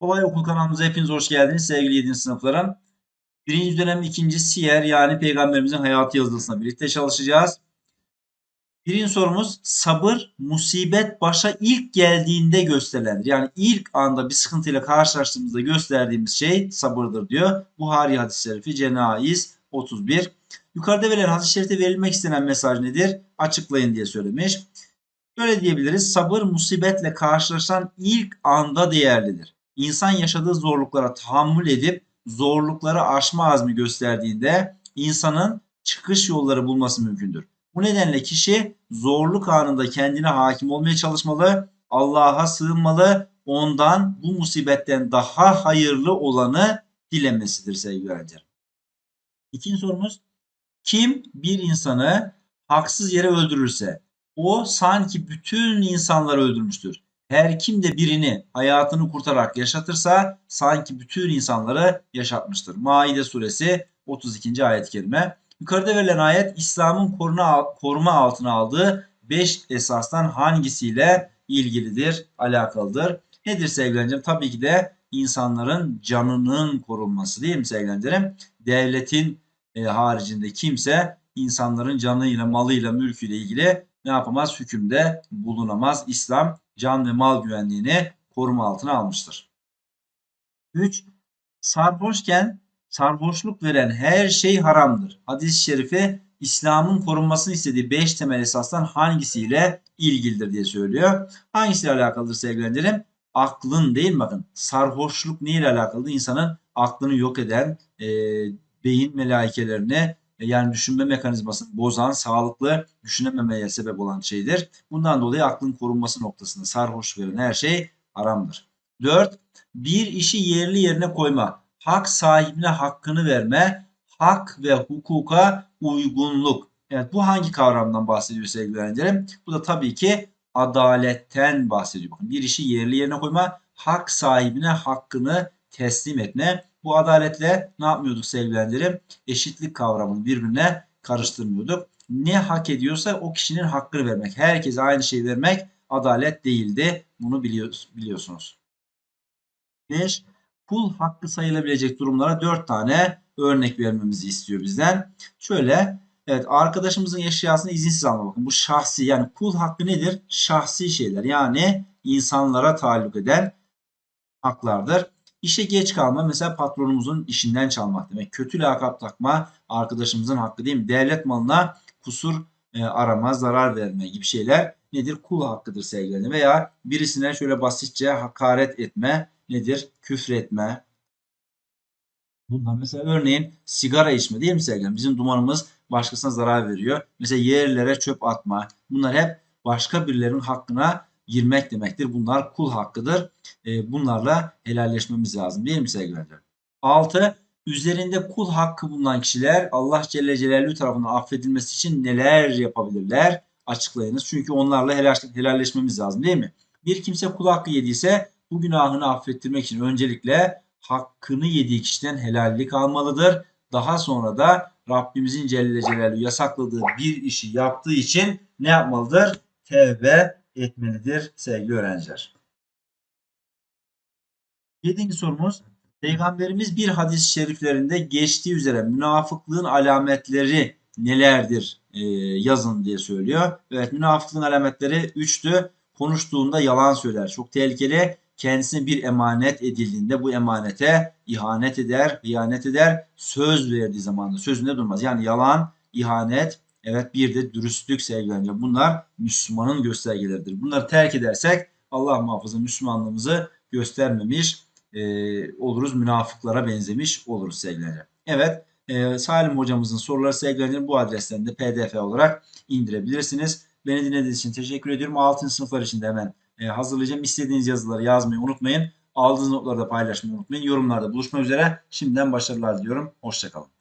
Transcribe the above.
Kolay Okul kanalımıza hepiniz hoş geldiniz sevgili 7. sınıflarım. Birinci dönem ikinci siyer yani peygamberimizin hayatı yazılısına birlikte çalışacağız. Birinci sorumuz sabır musibet başa ilk geldiğinde gösterilendir. Yani ilk anda bir sıkıntıyla karşılaştığımızda gösterdiğimiz şey sabırdır diyor. Buhari hadis-i şerifi Cenaiz 31. Yukarıda verilen hadis-i şerifte verilmek istenen mesaj nedir? Açıklayın diye söylemiş. Böyle diyebiliriz. Sabır musibetle karşılaşan ilk anda değerlidir. İnsan yaşadığı zorluklara tahammül edip zorlukları aşma azmi gösterdiğinde insanın çıkış yolları bulması mümkündür. Bu nedenle kişi zorluk anında kendine hakim olmaya çalışmalı, Allah'a sığınmalı, ondan bu musibetten daha hayırlı olanı dilemesidir sevgili öğrenciler. İkinci sorumuz, kim bir insanı haksız yere öldürürse o sanki bütün insanları öldürmüştür. Her kim de birini hayatını kurtarak yaşatırsa sanki bütün insanları yaşatmıştır. Maide suresi 32. ayet-i kerime. Yukarıda verilen ayet İslam'ın koruma, altına aldığı 5 esastan hangisiyle ilgilidir, alakalıdır? Nedir sevgilerim? Tabii ki de insanların canının korunması değil mi sevgilerim? Devletin e, haricinde kimse insanların canıyla, malıyla, mülküyle ilgili ne yapamaz? Hükümde bulunamaz. İslam can ve mal güvenliğini koruma altına almıştır. 3. Sarhoşken sarhoşluk veren her şey haramdır. Hadis-i şerifi İslam'ın korunmasını istediği 5 temel esasdan hangisiyle ilgilidir diye söylüyor. Hangisiyle alakalıdır sevgilendirim? Aklın değil? Bakın sarhoşluk neyle alakalı? İnsanın aklını yok eden e, beyin melaikelerini yani düşünme mekanizmasını bozan, sağlıklı düşünememeye sebep olan şeydir. Bundan dolayı aklın korunması noktasında sarhoş veren her şey haramdır. 4. Bir işi yerli yerine koyma, hak sahibine hakkını verme, hak ve hukuka uygunluk. Evet bu hangi kavramdan bahsediyor sevgili öğrencilerim? Bu da tabii ki adaletten bahsediyor. Bakın bir işi yerli yerine koyma, hak sahibine hakkını teslim etme. Bu adaletle ne yapmıyorduk sevgili öğrencilerim? Eşitlik kavramını birbirine karıştırmıyorduk. Ne hak ediyorsa o kişinin hakkını vermek. Herkese aynı şeyi vermek adalet değildi. Bunu biliyorsunuz. 5. Kul hakkı sayılabilecek durumlara 4 tane örnek vermemizi istiyor bizden. Şöyle evet arkadaşımızın eşyasını izinsiz alma bakın. Bu şahsi yani kul hakkı nedir? Şahsi şeyler yani insanlara taalluk eden haklardır. İşe geç kalma mesela patronumuzun işinden çalmak demek. Kötü lakap takma arkadaşımızın hakkı değil mi? Devlet malına kusur e, arama, zarar verme gibi şeyler nedir? Kul hakkıdır sevgilerim. Veya birisine şöyle basitçe hakaret etme nedir? Küfretme. Bunlar mesela örneğin sigara içme değil mi sevgilerim? Bizim dumanımız başkasına zarar veriyor. Mesela yerlere çöp atma. Bunlar hep başka birilerinin hakkına girmek demektir. Bunlar kul hakkıdır. E, bunlarla helalleşmemiz lazım değil mi sevgili öğrenciler? 6. Üzerinde kul hakkı bulunan kişiler Allah Celle Celaluhu tarafından affedilmesi için neler yapabilirler? Açıklayınız. Çünkü onlarla helalleşmemiz lazım değil mi? Bir kimse kul hakkı yediyse bu günahını affettirmek için öncelikle hakkını yediği kişiden helallik almalıdır. Daha sonra da Rabbimizin Celle Celaluhu yasakladığı bir işi yaptığı için ne yapmalıdır? Tevbe etmelidir sevgili öğrenciler. Yedinci sorumuz. Peygamberimiz bir hadis-i şeriflerinde geçtiği üzere münafıklığın alametleri nelerdir e, yazın diye söylüyor. Evet münafıklığın alametleri üçtü. Konuştuğunda yalan söyler. Çok tehlikeli. Kendisine bir emanet edildiğinde bu emanete ihanet eder, ihanet eder. Söz verdiği zaman da sözünde durmaz. Yani yalan, ihanet, Evet bir de dürüstlük sevgilenince bunlar Müslümanın göstergeleridir. Bunları terk edersek Allah muhafaza Müslümanlığımızı göstermemiş e, oluruz. Münafıklara benzemiş oluruz sevgilenince. Evet e, Salim hocamızın soruları sevgilenince bu adresten de pdf olarak indirebilirsiniz. Beni dinlediğiniz için teşekkür ediyorum. 6. sınıflar için de hemen e, hazırlayacağım. İstediğiniz yazıları yazmayı unutmayın. Aldığınız notları da paylaşmayı unutmayın. Yorumlarda buluşmak üzere. Şimdiden başarılar diliyorum. Hoşçakalın.